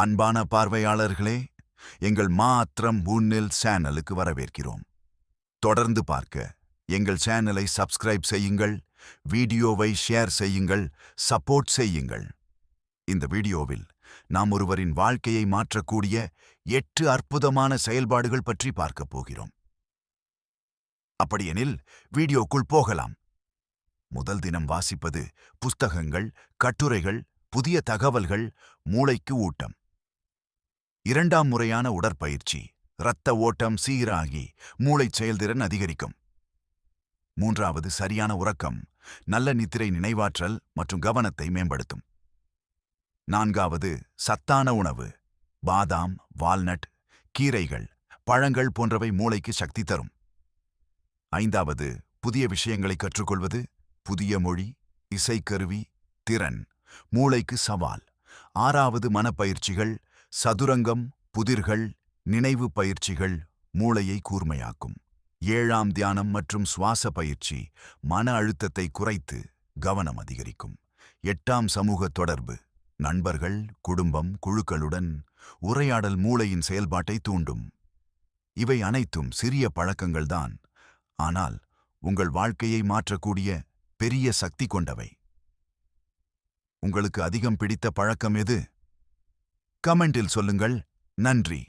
அன்பான பார்வையாளர்களே எங்கள் மாத்திரம் முன்னில் சேனலுக்கு வரவேற்கிறோம். தொடர்ந்து பார்க்க எங்கள் சேனலை சப்ஸ்கிரைப் செய்யுங்கள் வீடியோவை ஷேர் செய்யுங்கள் சப்போர்ட் செய்யுங்கள். இந்த வீடியோவில் நாம் ஒருவரின் வாழ்க்கையை மாற்றக்கூடிய எட்டு அற்புதமான செயல்பாடுகள் பற்றி பார்க்கப் போகிறோம். அப்படியெனில் வீடியோக்குள் போகலாம். முதல் தினம் வாசிப்பது புஸ்தகங்கள் கட்டுரைகள் புதிய தகவல்கள் மூளைக்கு ஊட்டம். இரண்டாம் முறையான உடற்பயிற்சி. இரத்த ஓட்டம் சீராகி மூளை செயல்திறன் அதிகரிக்கும். மூன்றாவது சரியான உறக்கம் நல்ல நித்திரை நினைவாற்றல் மற்றும் கவனத்தை மேம்படுத்தும். நான்காவது சத்தான உணவு பாதாம் வால்நட் கீரைகள் பழங்கள் போன்றவை மூளைக்கு சக்தி தரும். ஐந்தாவது புதிய விஷயங்களை கற்றுக்கொள்வது புதிய மொழி இசைக்கருவி திறன் மூளைக்கு சவால். ஆறாவது மனப்பயிற்சிகள் சதுரங்கம் புதிர்கள் நினைவு பயிற்சிகள் மூளையை கூர்மையாக்கும். ஏழாம் தியானம் மற்றும் சுவாச பயிற்சி மன அழுத்தத்தை குறைத்து கவனம் அதிகரிக்கும். எட்டாம் சமூக தொடர்பு நண்பர்கள் குடும்பம் குழுக்களுடன் உரையாடல் மூளையின் செயல்பாட்டை தூண்டும். இவை அனைத்தும் சிறிய பழக்கங்கள்தான் ஆனால் உங்கள் வாழ்க்கையை மாற்றக்கூடிய பெரிய சக்தி கொண்டவை. உங்களுக்கு அதிகம் பிடித்த பழக்கம் எது? கமெண்டில் சொல்லுங்கள். நன்றி.